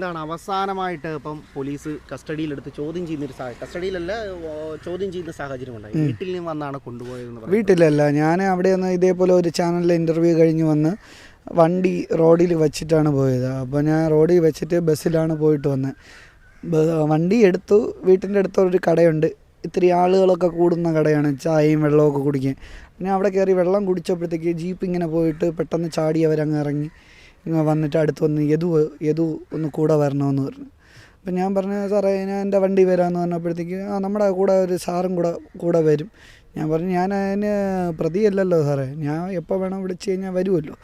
എന്താണ് അവസാനമായിട്ട് ഇപ്പം പോലീസ് കസ്റ്റഡിയിലെടുത്ത് ചോദ്യം ചെയ്യുന്ന ഒരു സാഹചര്യം കസ്റ്റഡിയിലല്ല ചോദ്യം ചെയ്യുന്ന സാഹചര്യം ഉണ്ടായി. വീട്ടിൽ നിന്ന് വന്നാണ് പറയുന്നത്. വീട്ടിലല്ല ഞാൻ അവിടെ നിന്ന് ഇതേപോലെ ഒരു ചാനലിൽ ഇന്റർവ്യൂ കഴിഞ്ഞ് വന്ന് വണ്ടി റോഡിൽ വെച്ചിട്ടാണ് പോയത്. അപ്പോൾ ഞാൻ റോഡിൽ വെച്ചിട്ട് ബസ്സിലാണ് പോയിട്ട് വന്നത് വണ്ടി എടുത്തു വീട്ടിന്റെ അടുത്തൊരു കടയുണ്ട്. ഇത്തിരി ആളുകളൊക്കെ കൂടുന്ന കടയാണ് ചായയും വെള്ളമൊക്കെ കുടിക്കാൻ. പിന്നെ അവിടെ കയറി വെള്ളം കുടിച്ചപ്പോഴത്തേക്ക് ജീപ്പ് ഇങ്ങനെ പോയിട്ട് പെട്ടെന്ന് ചാടി അവരങ്ങ് ഇറങ്ങി. ഇങ്ങനെ വന്നിട്ട് അടുത്ത് വന്ന് യദു യദു ഒന്ന് കൂടെ വരണമെന്ന് പറഞ്ഞു. അപ്പം ഞാൻ പറഞ്ഞു സാറേ ഞാൻ എന്റെ വണ്ടി വരാമെന്ന് പറഞ്ഞപ്പോഴത്തേക്ക് ആ നമ്മുടെ കൂടെ ഒരു സാറും കൂടെ കൂടെ വരും. ഞാൻ പറഞ്ഞു ഞാൻ അതിന് പ്രതിയല്ലല്ലോ സാറേ ഞാൻ എപ്പോൾ വേണം വിളിച്ച് കഴിഞ്ഞാൽ വരുമല്ലോ.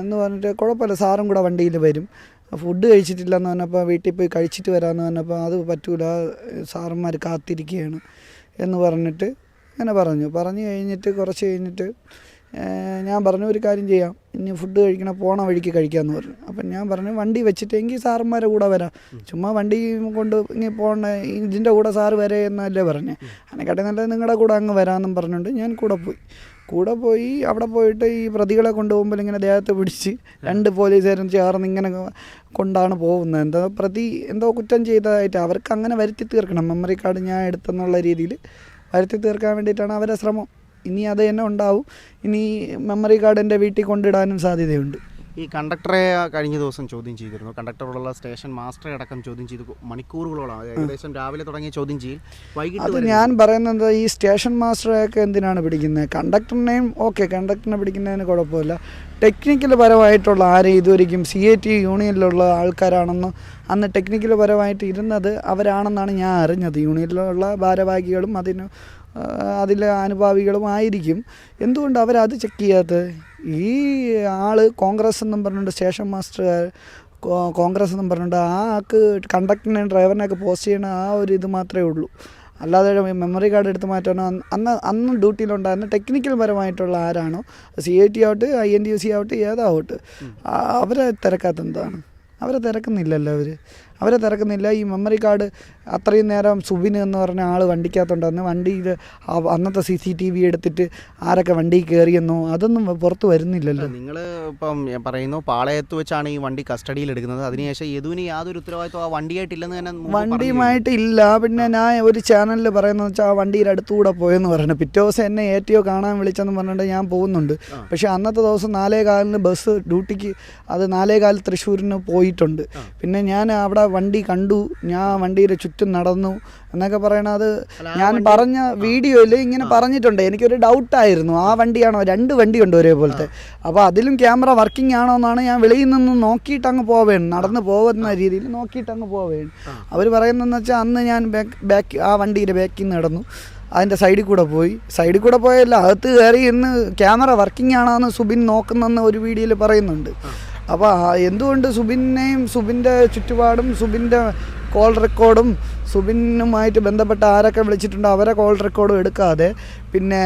എന്ന് പറഞ്ഞിട്ട് കുഴപ്പമില്ല സാറും കൂടെ വണ്ടിയിൽ വരും. ഫുഡ് കഴിച്ചിട്ടില്ലെന്ന് പറഞ്ഞപ്പോൾ വീട്ടിൽ പോയി കഴിച്ചിട്ട് വരാമെന്ന് പറഞ്ഞപ്പോൾ അത് പറ്റൂല സാറന്മാർ കാത്തിരിക്കുകയാണ് എന്ന് പറഞ്ഞിട്ട് അങ്ങനെ പറഞ്ഞു. പറഞ്ഞു കഴിഞ്ഞിട്ട് കുറച്ച് കഴിഞ്ഞിട്ട് ഞാൻ പറഞ്ഞു ഒരു കാര്യം ചെയ്യാം. ഇനി ഫുഡ് കഴിക്കണം പോണ വഴിക്ക് കഴിക്കാമെന്ന് പറഞ്ഞു. അപ്പം ഞാൻ പറഞ്ഞു വണ്ടി വെച്ചിട്ടെങ്കിൽ സാറന്മാരെ കൂടെ വരാം. ചുമ്മാ വണ്ടി കൊണ്ട് ഇങ്ങനെ പോകണ ഇതിന്റെ കൂടെ സാറ് വരെ എന്നല്ലേ പറഞ്ഞേ. അതിനെക്കാട്ടി നല്ലത് നിങ്ങളുടെ കൂടെ അങ്ങ് വരാമെന്നും പറഞ്ഞുകൊണ്ട് ഞാൻ കൂടെ പോയി. കൂടെ പോയി അവിടെ പോയിട്ട് ഈ പ്രതികളെ കൊണ്ടുപോകുമ്പോൾ ഇങ്ങനെ ദേഹത്ത് പിടിച്ച് രണ്ട് പോലീസുകാരും ചേർന്ന് ഇങ്ങനെ കൊണ്ടാണ് പോകുന്നത്. എന്തോ പ്രതി എന്തോ കുറ്റം ചെയ്തതായിട്ട് അവർക്ക് അങ്ങനെ വരുത്തി തീർക്കണം. മെമ്മറി കാർഡ് ഞാൻ എടുത്തെന്നുള്ള രീതിയിൽ വരുത്തി തീർക്കാൻ വേണ്ടിയിട്ടാണ് അവരുടെ ശ്രമം. ഇനി അത് തന്നെ ഉണ്ടാവും. ഇനി മെമ്മറി കാർഡ് എന്റെ വീട്ടിൽ കൊണ്ടിടാനും സാധ്യതയുണ്ട്. ഈ കണ്ടക്ടറെ കഴിഞ്ഞ ദിവസം ചോദ്യം ചെയ്തിരുന്നു. കണ്ടക്ടറോടുള്ള സ്റ്റേഷൻ മാസ്റ്ററെ അടക്കം ചോദ്യം ചെയ്തു. മണിക്കൂറുകളോളം ഏകദേശം രാവിലെ തുടങ്ങിയ ചോദ്യം ചെയ്യും വൈകിട്ട് അത് ഞാൻ പറയുന്നത് ഈ സ്റ്റേഷൻ മാസ്റ്ററെയൊക്കെ എന്തിനാണ് പിടിക്കുന്നത്? കണ്ടക്ടറിനെയും ഓക്കെ കണ്ടക്ടറിനെ പിടിക്കുന്നതിന് കുഴപ്പമില്ല. ടെക്നിക്കൽ പരമായിട്ടുള്ള ആരും ഇതുവരെയും സി എ ടി യൂണിയനിലുള്ള ആൾക്കാരാണെന്ന് അന്ന് ടെക്നിക്കൽ പരമായിട്ട് ഇരുന്നത് അവരാണെന്നാണ് ഞാൻ അറിഞ്ഞത്. യൂണിയനിലുള്ള ഭാരവാഹികളും അതിന് അതിലെ ആനുഭാവികളുമായിരിക്കും എന്തുകൊണ്ട് അവരത് ചെക്ക് ചെയ്യാത്തത്? ഈ ആൾ കോൺഗ്രസ് എന്നും പറഞ്ഞുകൊണ്ട് സ്റ്റേഷൻ മാസ്റ്റർ കോൺഗ്രസ് എന്നും പറഞ്ഞുകൊണ്ട് ആ ആൾക്ക് കണ്ടക്ടറിനെയും ഡ്രൈവറിനെയൊക്കെ പോസ്റ്റ് ചെയ്യണ ആ ഒരു ഇത് മാത്രമേ ഉള്ളൂ. അല്ലാതെ മെമ്മറി കാർഡ് എടുത്ത് മാറ്റാനോ അന്ന് അന്ന് അന്ന് ഡ്യൂട്ടിയിലുണ്ടായിരുന്ന ടെക്നിക്കൽ പരമായിട്ടുള്ള ആരാണോ സി ഐ ടി ആവട്ടെ I N D U C ആവട്ടെ ഏതാവട്ടെ അവരെ തിരക്കാത്ത എന്താണ്? അവരെ തിരക്കുന്നില്ലല്ലോ അവർ അവരെ തിരക്കുന്നില്ല. ഈ മെമ്മറി കാർഡ് അത്രയും നേരം സുബിൻ എന്ന് പറഞ്ഞ ആൾ വണ്ടിക്കകത്തുണ്ടെന്ന് വണ്ടിയിൽ അന്നത്തെ സി സി ടി വി എടുത്തിട്ട് ആരൊക്കെ വണ്ടി കയറിയെന്നോ അതൊന്നും പുറത്ത് വരുന്നില്ലല്ലോ. നിങ്ങൾ ഇപ്പം പറയുന്നു പാളയത്ത് വെച്ചാണ് ഈ വണ്ടി കസ്റ്റഡിയിൽ എടുക്കുന്നത്. അതിനുശേഷം യദുവിന് യാതൊരു ഉത്തരവാദിത്വം ആ വണ്ടിയായിട്ടില്ലെന്ന് തന്നെ വണ്ടിയുമായിട്ട് ഇല്ല. പിന്നെ ഞാൻ ഒരു ചാനലിൽ പറയുന്നത് വെച്ചാൽ ആ വണ്ടിയുടെ അടുത്തുകൂടെ പോയെന്ന് പറഞ്ഞു. പിറ്റേ ദിവസം എന്നെ എ ടി ഒ കാണാൻ വിളിച്ചെന്ന് പറഞ്ഞിട്ട് ഞാൻ പോകുന്നുണ്ട്. പക്ഷേ അന്നത്തെ ദിവസം നാലേ കാലിന് ബസ് ഡ്യൂട്ടിക്ക് അത് നാലേ കാലിൽ തൃശ്ശൂരിന് പോയിട്ടുണ്ട്. പിന്നെ ഞാൻ അവിടെ വണ്ടി കണ്ടു ഞാൻ വണ്ടിയുടെ ചുറ്റും നടന്നു എന്നൊക്കെ പറയണത് ഞാൻ പറഞ്ഞ വീഡിയോയിൽ ഇങ്ങനെ പറഞ്ഞിട്ടുണ്ട്. എനിക്കൊരു ഡൗട്ടായിരുന്നു. ആ വണ്ടിയാണോ? രണ്ട് വണ്ടി ഉണ്ട് ഒരേപോലത്തെ. അപ്പോൾ അതിലും ക്യാമറ വർക്കിംഗ് ആണോ എന്നാണ് ഞാൻ വെളിയിൽ നിന്ന് നോക്കിയിട്ട് അങ്ങ് പോവേണ് നടന്ന് പോകുന്ന രീതിയിൽ നോക്കിയിട്ട് അങ്ങ് പോവേണ് അവർ പറയുന്നതെന്ന് വെച്ചാൽ അന്ന് ഞാൻ ബാക്ക് ബാക്ക് ആ വണ്ടിയുടെ ബാക്കിൽ നിന്ന് നടന്നു. അതിന്റെ സൈഡിൽ കൂടെ പോയി. സൈഡിൽ കൂടെ പോയല്ല അകത്ത് കയറി ഇന്ന് ക്യാമറ വർക്കിംഗ് ആണോ എന്ന് സുബിൻ നോക്കുന്നെന്ന് ഒരു വീഡിയോയിൽ പറയുന്നുണ്ട്. അപ്പോൾ എന്തുകൊണ്ട് സുബിനെയും സുബിന്റെ ചുറ്റുപാടും സുബിന്റെ കോൾ റെക്കോർഡും സുബിനുമായിട്ട് ബന്ധപ്പെട്ട ആരൊക്കെ വിളിച്ചിട്ടുണ്ടോ അവരെ കോൾ റെക്കോർഡും എടുക്കാതെ? പിന്നെ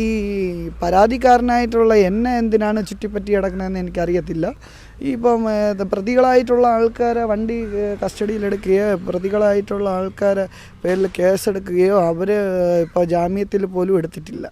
ഈ പരാതിക്കാരനായിട്ടുള്ള എന്നെ എന്തിനാണ് ചുറ്റിപ്പറ്റി കിടക്കുന്നതെന്ന് എനിക്കറിയത്തില്ല. ഈ ഇപ്പം പ്രതികളായിട്ടുള്ള ആൾക്കാരെ വണ്ടി കസ്റ്റഡിയിലെടുക്കുകയോ പ്രതികളായിട്ടുള്ള ആൾക്കാരെ പേരിൽ കേസെടുക്കുകയോ അവർ ഇപ്പോൾ ജാമ്യത്തിൽ പോലും എടുത്തിട്ടില്ല.